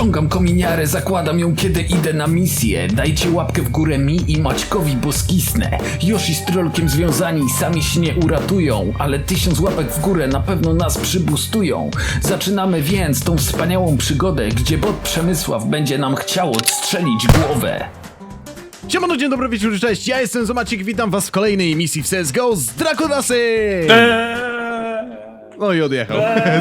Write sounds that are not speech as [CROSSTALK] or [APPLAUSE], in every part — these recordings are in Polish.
Ściągam kominiarę, zakładam ją kiedy idę na misję. Dajcie łapkę w górę mi i Maćkowi, bo skisnę. Yoshi z trolkiem związani, sami się nie uratują. Ale tysiąc łapek w górę na pewno nas przybustują. Zaczynamy więc tą wspaniałą przygodę, gdzie bot Przemysław będzie nam chciał odstrzelić głowę. Siemano, dzień dobry, wieczór, cześć, ja jestem Zomacik, witam was w kolejnej misji w CSGO z Drakonasy! Eee, No i odjechał.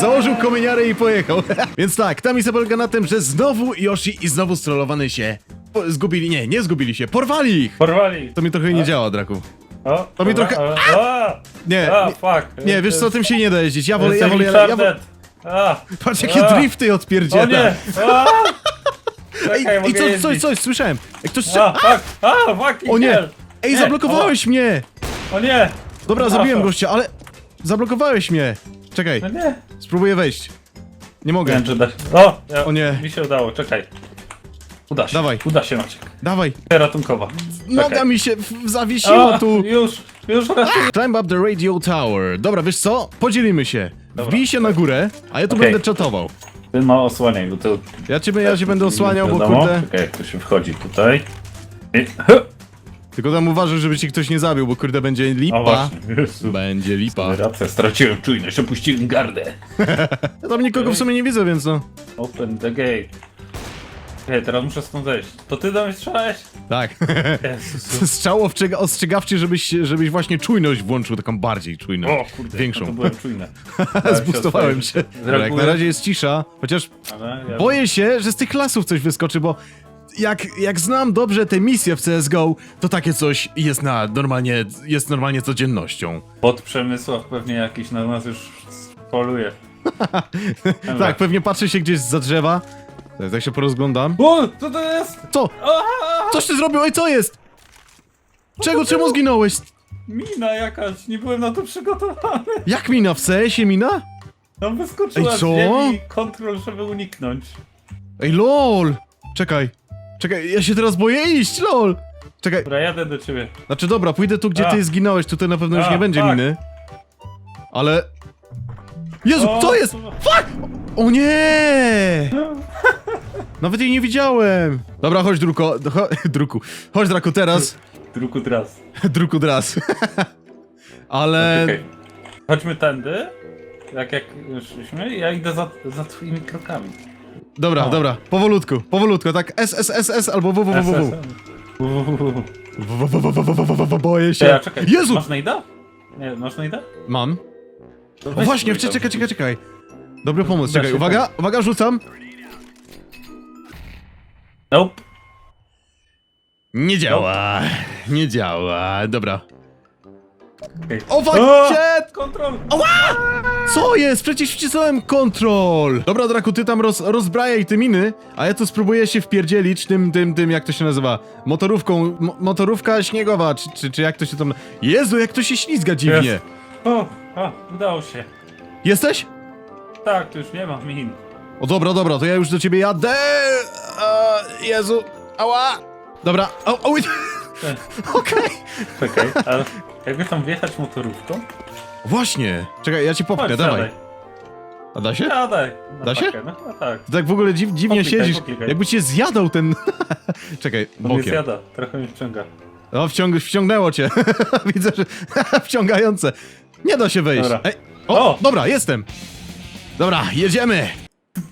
Założył kominiarę i pojechał. [LAUGHS] Więc tak, ta misja polega na tym, że znowu Yoshi i znowu strollowany się po- zgubili, nie, nie zgubili się, porwali ich! Porwali. To mi trochę nie działa, Draku. O, To mi trochę- A! Nie, A, nie, fuck. nie, wiesz co, tym się nie da jeździć, ja wolę, ja wolę, ja, ja wolę... A, Patrz jakie A. drifty o odpierdziela. nie! A! Ej, Czekaj, i mogę co, jeździć. coś, coś, słyszałem. Ej, ktoś... A, fuck! A, fuck! O nie! Ej, zablokowałeś mnie! O, nie! Dobra, zabiłem gościa, ale... Zablokowałeś mnie! Czekaj, No nie! spróbuję wejść. Nie Nie mogę. wiem, czy da się. O! Ja, O nie. Mi się udało, czekaj. Uda się. Dawaj. Uda się, Maciek. Dawaj. Ratunkowa. Noga Czekaj. mi się w- zawiesiła tu. Już, już ratuję. Climb up the radio tower. Dobra, wiesz co? Podzielimy się. Dobra. Wbij się na górę, a ja tu Okej. będę czatował. Ty ma osłaniaj, bo to... Ja ciebie, ja się będę osłaniał, bo wiadomo. kurde... Czekaj, jak to się wchodzi tutaj. I... Hy! Tylko tam uważaj, żeby ci ktoś nie zabił, bo kurde będzie O lipa. właśnie, Jezu. Będzie lipa. Racja, straciłem czujność, opuściłem gardę. [LAUGHS] Ja tam nikogo w sumie nie widzę, więc no. Open the gate. Okej, teraz muszę stąd zejść. To ty do mnie strzelałeś? Tak. Jezus. [LAUGHS] Strzał ostrzegawczy, żebyś, żebyś właśnie czujność włączył, taką bardziej czujność. O kurde, Większą. No to byłem czujny. [LAUGHS] Zbustowałem się. Dobra, jak na razie jest cisza, chociaż Ale ja... Boję się, że z tych lasów coś wyskoczy, bo jak, jak znam dobrze te misje w CSGO, to takie coś jest na normalnie, jest normalnie codziennością. Pod Przemysław pewnie jakiś na nas już poluje. [LAUGHS] Tak, pewnie patrzy się gdzieś za drzewa. Teraz jak się porozglądam. O, co to jest? Co? Coś ty zrobił? Ej, co jest? Czego, czemu zginąłeś? Mina jakaś, nie byłem na to przygotowany. Jak mina? W CS-ie mina? No wyskoczyła Ej, z co? ziemi, kontrol, żeby uniknąć. Ej, lol! Czekaj. Czekaj, ja się teraz boję iść, lol! Czekaj, Dobra, jadę do ciebie. znaczy dobra, pójdę tu, gdzie A. ty zginąłeś, tutaj na pewno już A, nie będzie fuck. miny. Ale... Jezu, O, co jest? Fuck! O nie! Nawet jej nie widziałem. Dobra, chodź, Druko. Cho, [LAUGHS] druku. Chodź, Draku, teraz. Druku teraz. [LAUGHS] Druku, teraz. [LAUGHS] Ale... Okej. Chodźmy tędy. Jak jak szliśmy, ja idę za, za twoimi krokami. Dobra, dobra, powolutku, powolutku, tak S, S, S, S albo W, W, W, W. W, w, w, w, w, w, w, w, Boję się. Jezu! Masz najda? Nie, masz najda? Mam. O właśnie, spróbuj czekaj, czekaj, czekaj, czekaj. Dobry pomysł, czekaj, uwaga, uwaga, rzucam. Nope. Nie działa, nie działa, dobra. Okay. O, O! shit! Kontrol! Co jest? Przecież wcisnąłem kontrol! Dobra, Draku, ty tam roz, rozbrajaj te miny, a ja tu spróbuję się wpierdzielić tym, tym, tym, jak to się nazywa? Motorówką, mo motorówka śniegowa, czy, czy, czy jak to się tam... Jezu, jak to się ślizga dziwnie! Jest. O, a, udało się. Jesteś? Tak, tu już nie ma min. O, dobra, dobra, to ja już do ciebie jadę! Jezu, ała! Dobra, o, o, [LAUGHS] okej! Czekaj, ale jakby tam wjechać motorówką? Właśnie, czekaj, ja ci popchnę, Chodź, dawaj. siadaj. A da się? Na Da się? pakę, No, no tak. Ty tak w ogóle dziw, dziwnie Poklikaj, siedzisz, poklikaj. jakby cię zjadał ten... [LAUGHS] czekaj, On mnie bokiem. zjada, trochę mnie wciąga. O, wciąg, wciągnęło cię. [LAUGHS] Widzę, że [LAUGHS] wciągające. Nie da się wejść. Dobra. Ej, o, O! dobra, jestem. Dobra, jedziemy.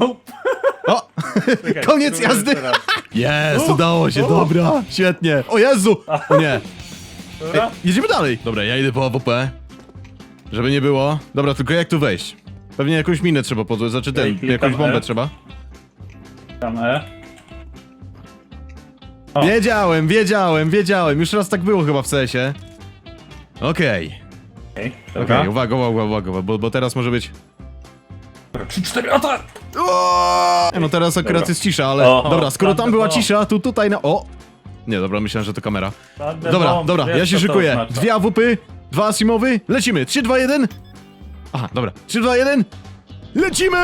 Nope. O, Czekaj, koniec jazdy. jeszcze raz. Jest, udało się, O! dobra, świetnie. O Jezu, o nie. Ej, Dobra? jedziemy dalej. Dobra, ja idę po AWP. Żeby nie było. Dobra, tylko jak tu wejść? Pewnie jakąś minę trzeba podłożyć, znaczy ten, klikam jakąś bombę E. trzeba. Tam E. O. Wiedziałem, wiedziałem, wiedziałem. Już raz tak było chyba w CS-ie. Okej. Okej, Okej, dobra. uwaga, uwaga, uwaga, bo, bo teraz może być... Dobra, 3, 4, atak! Nie, No teraz akurat Dobra. jest cisza, ale Oho, dobra, skoro tam była o. cisza, to tutaj na... O! Nie, dobra, myślałem, że to kamera. Ładne Dobra, bomb, dobra, wiesz, ja się co to szykuję. oznacza. Dwie AWP, dwa Asimowy, lecimy. 3, 2, 1. Aha, dobra. 3, 2, 1. Lecimy!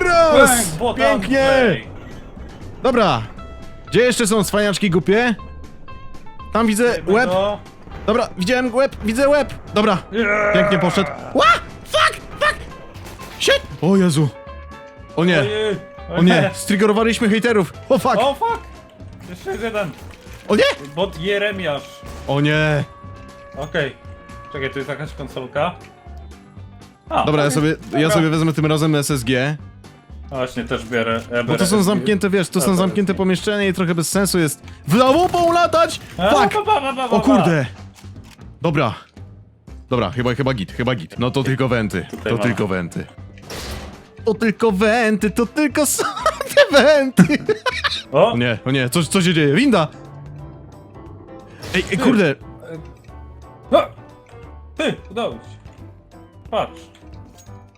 Raz! Bang, bottom Pięknie! play. Dobra. Gdzie jeszcze są cwaniaczki głupie? Tam widzę łeb. do- Dobra, widziałem łeb, widzę łeb. Dobra, pięknie poszedł. Ła! Fuck! Fuck! Shit! O Jezu! O nie, Ojej. O nie, striggerowaliśmy hejterów. O fuck! O fuck! Jeszcze jest jeden. O nie! Bot Jeremiasz. O nie! Okej. Czekaj, tu jest jakaś konsolka. A, Dobra, ja sobie, ja sobie wezmę tym razem SSG. Właśnie, też biorę. Ja Bo biorę to są zamknięte, wiesz, to A, są to zamknięte jest- pomieszczenia i trochę bez sensu jest w lawupą latać! A, Fuck! ba, ba, ba, ba, ba, O kurde! Dobra. Dobra, chyba, chyba git, chyba git. No to tylko wenty, to mam. tylko wenty. To tylko wenty, to tylko są [LAUGHS] te wenty! O! O nie, o nie, co, co się dzieje? Winda! Ej, ej kurde! O! Ty, udało ci się. Patrz.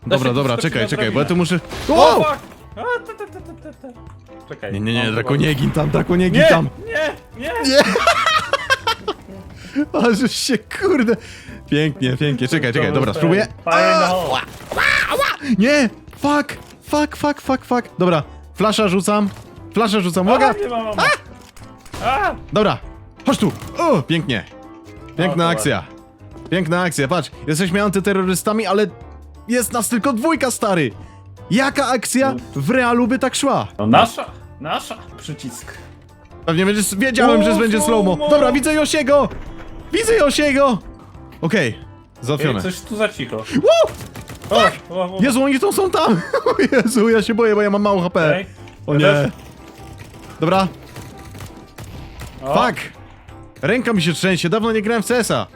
Da Dobra, się dobra, czekaj, na czekaj, bo ja tu drabinę. muszę... O, Wow! fuck! A, te, te, te, te, te, te. Czekaj. Nie, nie, nie, mam Drako, nie gin tam, Drako, nie gin Nie, tam! nie, nie! Nie! [LAUGHS] Ale żeś się, kurde... Pięknie, pięknie, czekaj, czekaj, dobra, spróbuję. Nie! Fuck! Fuck, fuck, fuck, fuck. Dobra, flasza rzucam. Flasza rzucam, uwaga! nie ma mama. A! Dobra, chodź tu! O, pięknie. Piękna O, akcja. Piękna akcja, patrz, jesteśmy antyterrorystami, ale jest nas tylko dwójka, stary! Jaka akcja w realu by tak szła? No nasza, nasza. Przycisk. Pewnie będziesz, wiedziałem, że będzie slow-mo. Dobra, widzę Josiego! Widzę Josiego! Okej, Ej, załatwione. coś tu za cicho. Woo! O, o, o, Jezu, oni tu są tam! [LAUGHS] O Jezu, ja się boję, bo ja mam mało HP. Okej. O Ja nie. też. Dobra, O, fuck! Ręka mi się trzęsie, dawno nie grałem w CS-a.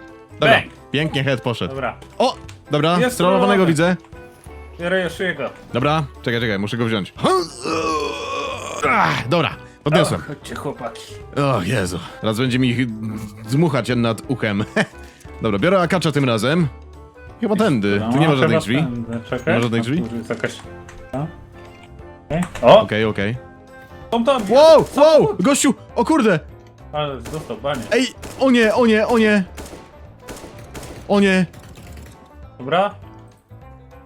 Dobra, Bang. pięknie head poszedł. Dobra, O! Dobra, Jest strollowanego strolowany. widzę. biorę jeszcze jego. Dobra, czekaj, czekaj, muszę go wziąć. Ach, dobra, podniosłem. Chodźcie chłopaki. O Jezu, teraz będzie mi ich dmuchać nad uchem. [LAUGHS] Dobra, biorę akacza tym razem. Chyba tędy, tu nie ma No, żadnych drzwi. tędy. Czekaj. Nie ma żadnych drzwi? Tu jest jakaś... A? Okej. O! Okej, okej. Tom, tom! Wow, wow, gościu, o kurde! Ale dostał banie. Ej, o nie, o nie, o nie! O nie! Dobra?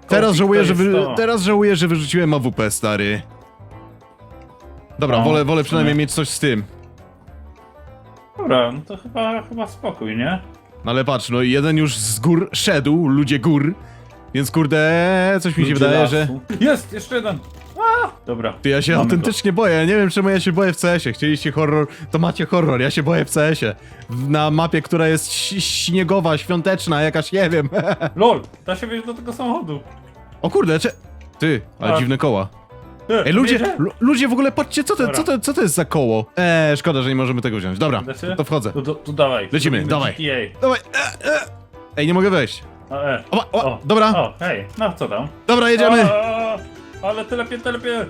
Teraz żałuję, że wy... to. teraz żałuję, że wyrzuciłem AWP, stary. Dobra, No, wolę, wolę przynajmniej nie. mieć coś z tym. Dobra, no to chyba, chyba spokój, nie? No ale patrz, no jeden już z gór szedł, ludzie gór. Więc kurde, coś mi się Ludzie wydaje, że... lasu. Jest! Jeszcze jeden! A! Dobra. Ty, ja się mamy autentycznie boję, nie wiem czemu ja się boję w CS-ie. Chcieliście horror, to macie horror, ja się boję w CS-ie. W- Na mapie, która jest ś- śniegowa, świąteczna, jakaś, nie wiem. Go. [LAUGHS] LOL! Da się wejść do tego samochodu. o kurde, cze... Ty, ale A. dziwne koła. Ej, ludzie, lu- ludzie w ogóle, patrzcie, co to, Dobra. co, to, co to jest za koło? Eee, szkoda, że nie możemy tego wziąć. Dobra, Dacie? to wchodzę. To, to, to dawaj. Lecimy, Zrobimy dawaj. GTA. Dawaj, e, e. Ej, nie mogę wejść. O, e. O, dobra, O, hej, no co tam? dobra, jedziemy. O, ale telepie, telepie.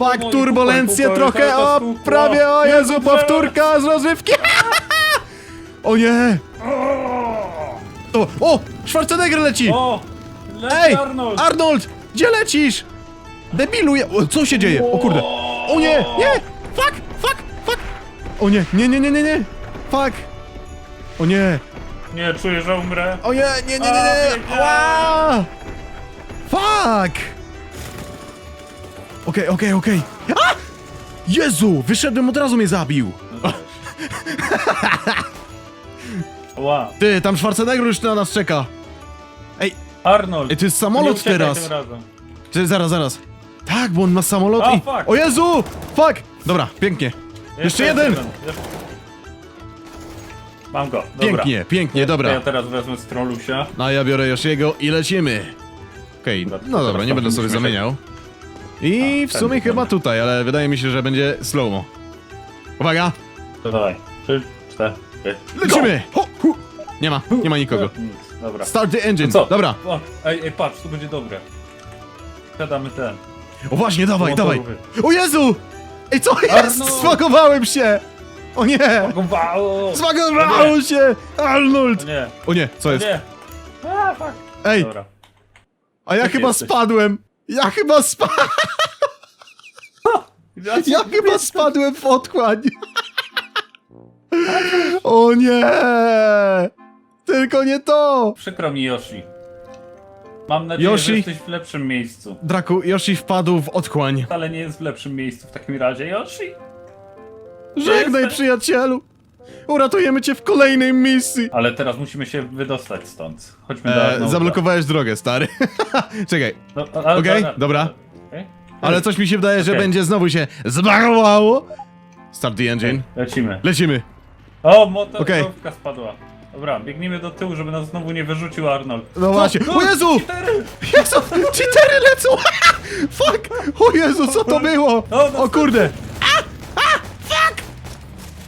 Tak, turbulencje trochę, o, prawie, o Jezu, powtórka z rozrywki. [LAUGHS] O nie. O, o, Schwarzenegger leci. O! Ej, Arnold! Arnold, gdzie lecisz? Debilu, ja... o, co się dzieje? O kurde. O nie, nie, fuck, fuck, fuck. O nie, nie, nie, nie, nie, nie. Fuck. O nie, Nie, czuję, że umrę. o nie, nie, nie, nie, nie. Ała. Fuck. Okej, okej, okej. A! Jezu, wyszedłem, od razu mnie zabił. [LAUGHS] Ła. Ty, tam Schwarzenegger już na nas czeka. Ej, Arnold. ej, to jest nie samolot uciekaj teraz. Tym razem. Czy, zaraz, zaraz. Tak, bo on ma samolot A, i... fuck. O Jezu! Fuck! Dobra, pięknie. Jeszcze jeden! Mam go, dobra. Pięknie, pięknie, To dobra. ja teraz wezmę Strolusia. No a ja biorę Josiego i lecimy. Okej, Dobra, no dobra, teraz nie będę sobie musimy się- zamieniał. I w ten, sumie chyba tutaj, ale wydaje mi się, że będzie slow-mo. Uwaga, To dawaj. Trzy, cztery. lecimy! Ho, hu. Nie ma, nie ma nikogo. Nic, dobra. Start the engine, Co? dobra. O, ej, ej, patrz, to będzie dobre. Siadamy ten. O właśnie, dawaj, dawaj. Motorowy. O Jezu! Ej, co jest? Arnold! Się! O nie! Gumbało! Zwagowało się! Arnold! Nie, O nie, co jest? nie. A, fuck. Ej, Dobra. a ja Gdzie chyba jesteś? spadłem! Ja chyba spadłem! [LAUGHS] Ja chyba spadłem w otchłań! [LAUGHS] O nie! Tylko nie to! Przykro mi, Yoshi. Mam nadzieję, Yoshi? że jesteś w lepszym miejscu. Draku, Yoshi wpadł w otchłań. Ale nie jest w lepszym miejscu w takim razie, Yoshi. Żegnaj, przyjacielu! Uratujemy cię w kolejnej misji! Ale teraz musimy się wydostać stąd. Chodźmy do E, Arnolda. zablokowałeś drogę, stary. [LAUGHS] Czekaj. No, a- a- Okej, a- a- dobra. Okej. ale coś mi się wydaje, że Okej. będzie znowu się zbarowało. Start the engine. Lecimy. Lecimy. O, motorówka Okej. spadła. Dobra, biegnijmy do tyłu, żeby nas znowu nie wyrzucił Arnold. No właśnie. O Jezu! Cztery! Jezu! Cheatery lecą! [LAUGHS] Fuck! O Jezu, co to było? No, no, O kurde! A! A! Fuck!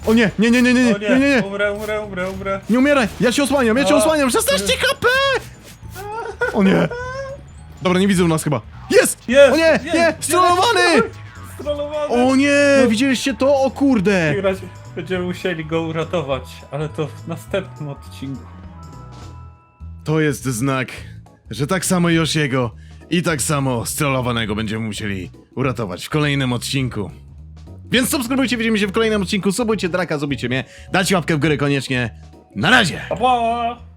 O nie, nie, nie, nie, nie, nie, O nie, nie, nie. Umrę, umrę, umrę, umrę. Nie umieraj! Ja się osłaniam, ja cię A. osłaniam! 16 HP! O nie! Dobra, nie widzą nas chyba. Jest! Jest! O nie, jest, nie! jest, Strollowany! Strollowany! O nie! Widzieliście to? O W kurde! takim razie będziemy musieli go uratować, ale to w następnym odcinku. To jest znak, że tak samo Yoshiego i tak samo strollowanego będziemy musieli uratować w kolejnym odcinku. Więc subskrybujcie, widzimy się w kolejnym odcinku, subujcie Draka, zróbcie mnie, dajcie łapkę w górę koniecznie. Na razie! Pa, pa!